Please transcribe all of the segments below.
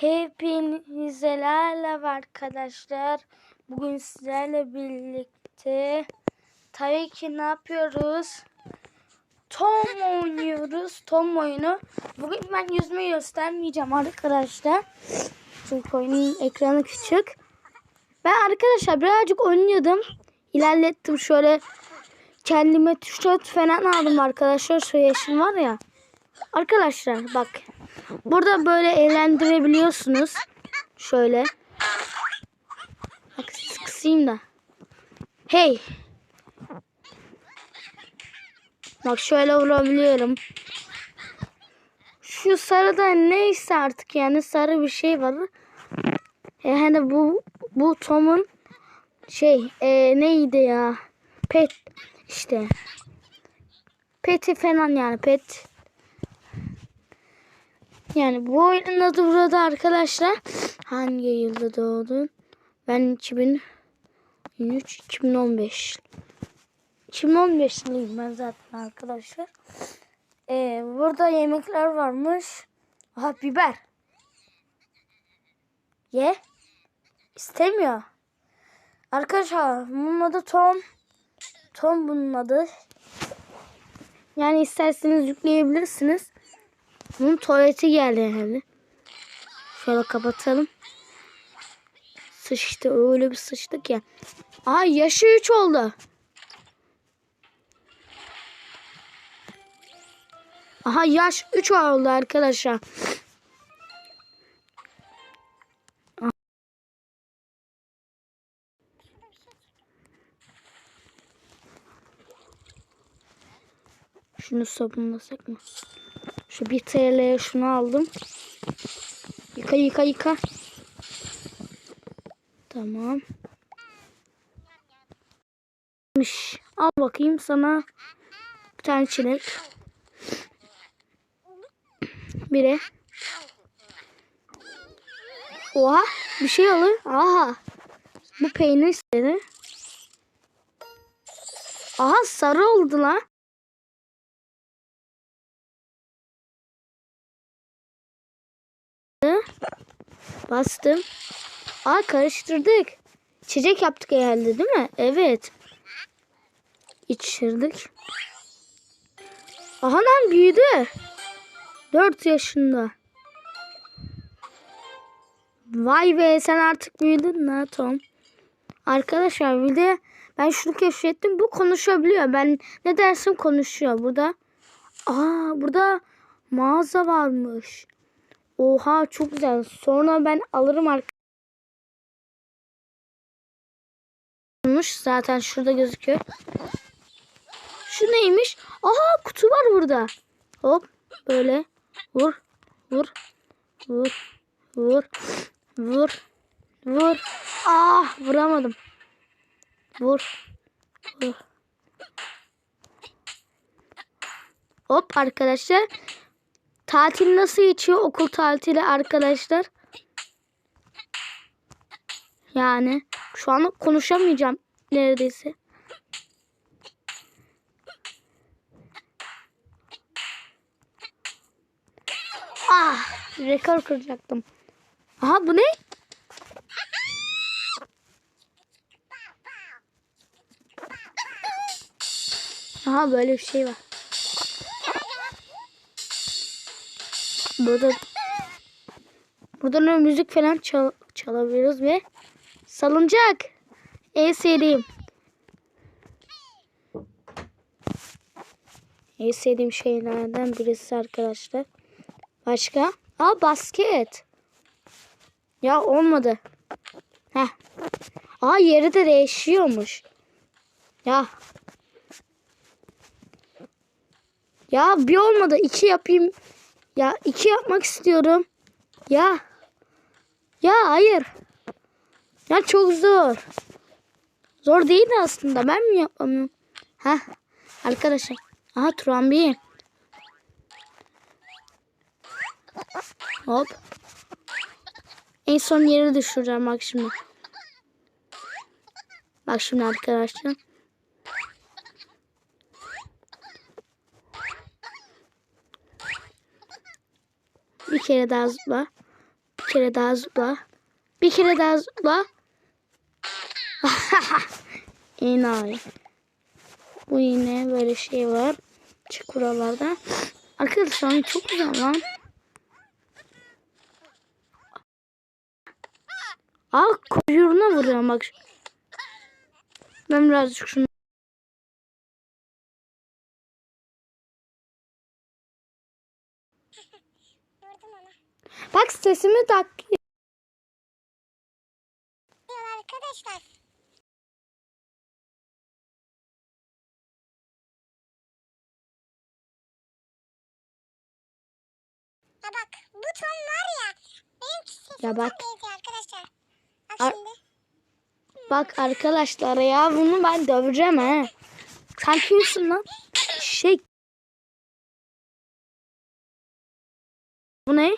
Hepinize merhaba arkadaşlar. Bugün sizlerle birlikte tabii ki ne yapıyoruz? Tom oynuyoruz. Tom oyunu. Bugün ben yüzme göstermeyeceğim arkadaşlar. Çünkü oyunun ekranı küçük. Ben arkadaşlar birazcık oynuyordum. İlerlettim şöyle kendime tişört falan aldım arkadaşlar. Şu yaşım var ya. Arkadaşlar bak. Burada böyle eğlendirebiliyorsunuz. Şöyle. Bak kısayım da. Hey. Bak şöyle vurabiliyorum. Şu sarıda neyse artık yani sarı bir şey var. Yani bu bu Tom'un şey e, neydi ya? Pet işte. Peti falan yani pet. Yani bu oyunun adı burada arkadaşlar. Hangi yılda doğdun? Ben 2003 2015. 2015'liyim ben zaten arkadaşlar. Ee, burada yemekler varmış. Aha biber. Ye. İstemiyor. Arkadaşlar bunun adı Tom. Tom bunun adı. Yani isterseniz yükleyebilirsiniz. Bunun tuvaleti geldi herhalde. Şöyle kapatalım. Sıçtı öyle bir sıçtık ya. Aa yaşı 3 oldu. Aha yaş 3 oldu arkadaşlar. Şunu sabunlasak mı? Şu 1 TL'ye şunu aldım. Yıka yıka yıka. Tamam. Al bakayım sana bir tane çilek. Biri. Oha bir şey olur. Aha. Bu peynir istedi. Aha sarı oldu lan. Bastım. Aa karıştırdık. İçecek yaptık herhalde değil mi? Evet. İçirdik. Aha lan büyüdü. 4 yaşında. Vay be sen artık büyüdün ne Tom. Arkadaşlar bir de ben şunu keşfettim. Bu konuşabiliyor. Ben ne dersim konuşuyor. Burada Aa burada mağaza varmış. Oha çok güzel. Sonra ben alırım arkadaşlar. Zaten şurada gözüküyor. Şu neymiş? Aha kutu var burada. Hop böyle vur vur vur vur vur vur. Ah vuramadım. Vur vur. Hop arkadaşlar. Tatil nasıl geçiyor okul tatili arkadaşlar? Yani şu an konuşamayacağım neredeyse. Ah, rekor kıracaktım. Aha bu ne? Aha böyle bir şey var. Burada buradan müzik falan çal, çalabiliriz ve salıncak. En sevdiğim. En sevdiğim şeylerden birisi arkadaşlar. Başka? Aa basket. Ya olmadı. Heh. Aa yeri de değişiyormuş. Ya. Ya bir olmadı. iki yapayım. Ya iki yapmak istiyorum. Ya. Ya hayır. Ya çok zor. Zor değil de aslında. Ben mi yapamıyorum? Ha Arkadaşlar. Aha Turan bir. Hop. En son yere düşüreceğim bak şimdi. Bak şimdi arkadaşlar. Bir kere daha zıpla. kere daha zıpla. Bir kere daha zıpla. İnayi. Bu yine böyle şey var. Çık buralardan. Arkadaşlar çok güzel lan. Aa kuyruğuna vuruyorum bak. Ben birazcık şunu Bak sesimi tak. Arkadaşlar. Ha bak buton var ya. Benim Ya bak. arkadaşlar. Bak Ar- şimdi. Bak arkadaşlar ya bunu ben döveceğim he. Sen kimsin lan? Şey. Bu ne?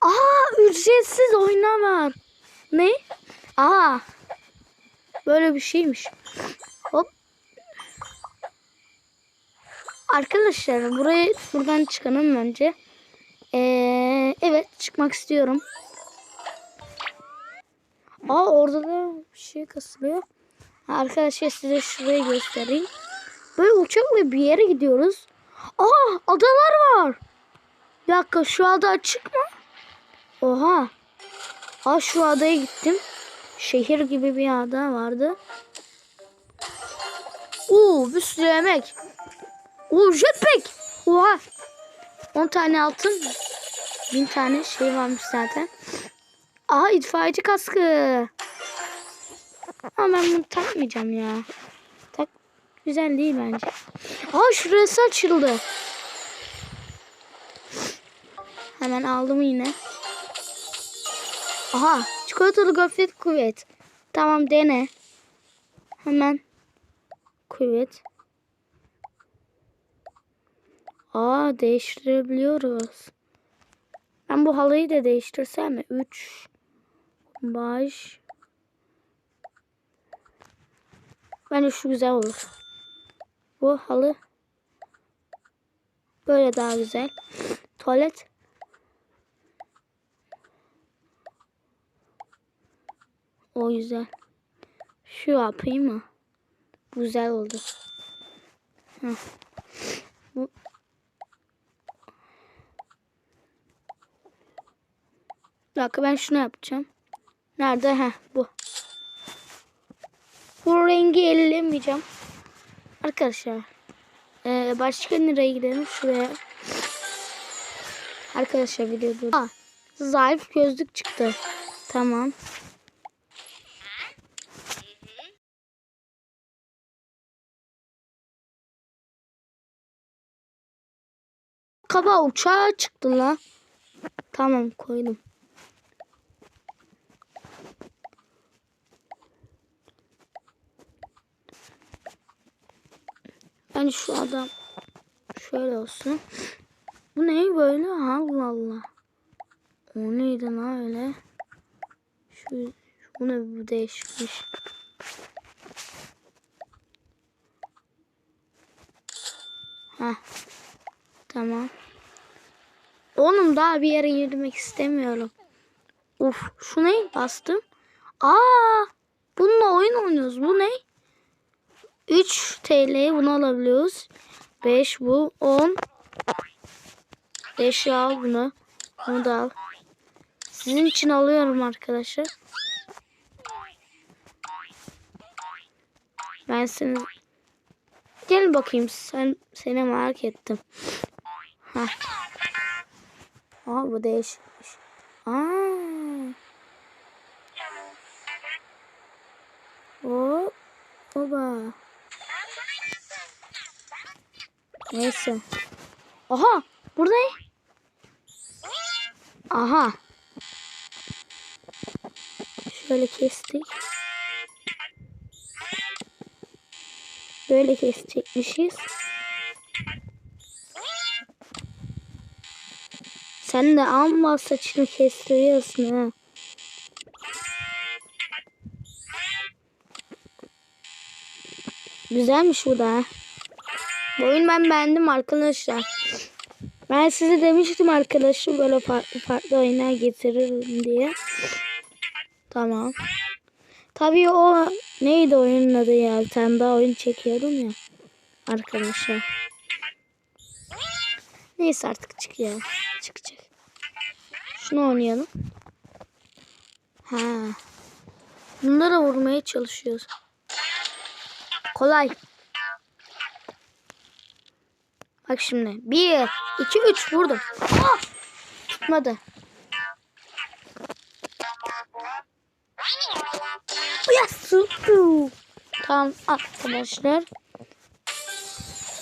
Aa ücretsiz oyna var. Ne? Aa. Böyle bir şeymiş. Hop. Arkadaşlar buraya buradan çıkalım önce. Ee, evet çıkmak istiyorum. Aa orada da bir şey kasılıyor. Arkadaşlar size şurayı göstereyim. Böyle uçakla bir yere gidiyoruz. Aa adalar var. Bir dakika şu ada açık mı? Oha. Aa şu adaya gittim. Şehir gibi bir ada vardı. Oo bir sürü yemek. Oo jetpack. Oha. 10 tane altın. 1000 tane şey varmış zaten. Aha itfaiyeci kaskı. Ama ben bunu takmayacağım ya. Tak güzel değil bence. Aa şurası açıldı. Hemen aldım yine. Aha çikolatalı gofret kuvvet. Tamam dene. Hemen kuvvet. Aa değiştirebiliyoruz. Ben bu halıyı da değiştirsem mi? 3 baş. Bence şu güzel olur. Bu halı böyle daha güzel. Tuvalet. O güzel. Şu yapayım mı? Güzel oldu. Heh. Bu Bir dakika ben şunu yapacağım. Nerede? Heh bu. Bu rengi ellemeyeceğim. Arkadaşlar. Ee, başka nereye gidelim? Şuraya. Arkadaşlar video dur. Zayıf gözlük çıktı. Tamam. Kaba uçağa çıktı la. Tamam koydum. Yani şu adam şöyle olsun. Bu ne böyle? Allah Allah. O neydi lan öyle? Şu bu ne bu değişmiş. Ha. Tamam. Oğlum daha bir yere yürümek istemiyorum. Uf, şu ne? Bastım. Aa! Bununla oyun oynuyoruz. Bu ne? 3 TL bunu alabiliyoruz. 5 bu 10. 5 al bunu. Bunu da al. Sizin için alıyorum arkadaşlar. Ben seni Gel bakayım sen seni merak ettim. Ha. Aa bu değişikmiş. Aa. Hop. Oba. Neyse. Aha. Burada? Aha. Şöyle kestik. Böyle kesecekmişiz. Sen de amma saçını kestiriyorsun ha. Güzelmiş bu da. Bu oyunu ben beğendim arkadaşlar. Ben size demiştim arkadaşım böyle farklı farklı oyunlar getiririm diye. Tamam. Tabii o neydi oyunun adı ya? Bir tane daha oyun çekiyordum ya. Arkadaşlar. Neyse artık çıkıyor. Çıkacak. Şunu oynayalım. Ha. Bunlara vurmaya çalışıyoruz. Kolay. Bak şimdi. Bir, iki, üç vurdum. Ah! Tutmadı. Yes. Tamam arkadaşlar.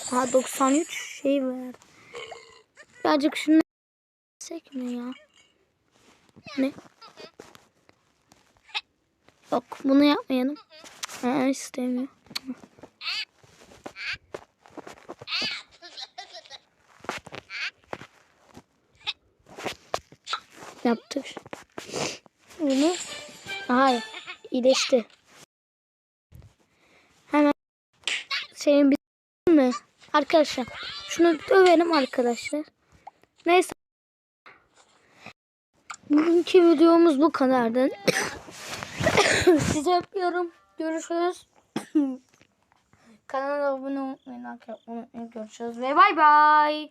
Ha 93 şey ver. Birazcık şunu sek mi ya? Ne? Yok bunu yapmayalım. Ha, istemiyor. Yaptık. Bunu. Hayır. iyileşti. Hemen senin bir mi? Arkadaşlar şunu dövelim arkadaşlar. Neyse. Bugünkü videomuz bu kadardı. Sizi öpüyorum. Görüşürüz. Kanala abone olmayı, like yapmayı unutmayın. Görüşürüz ve bay bay.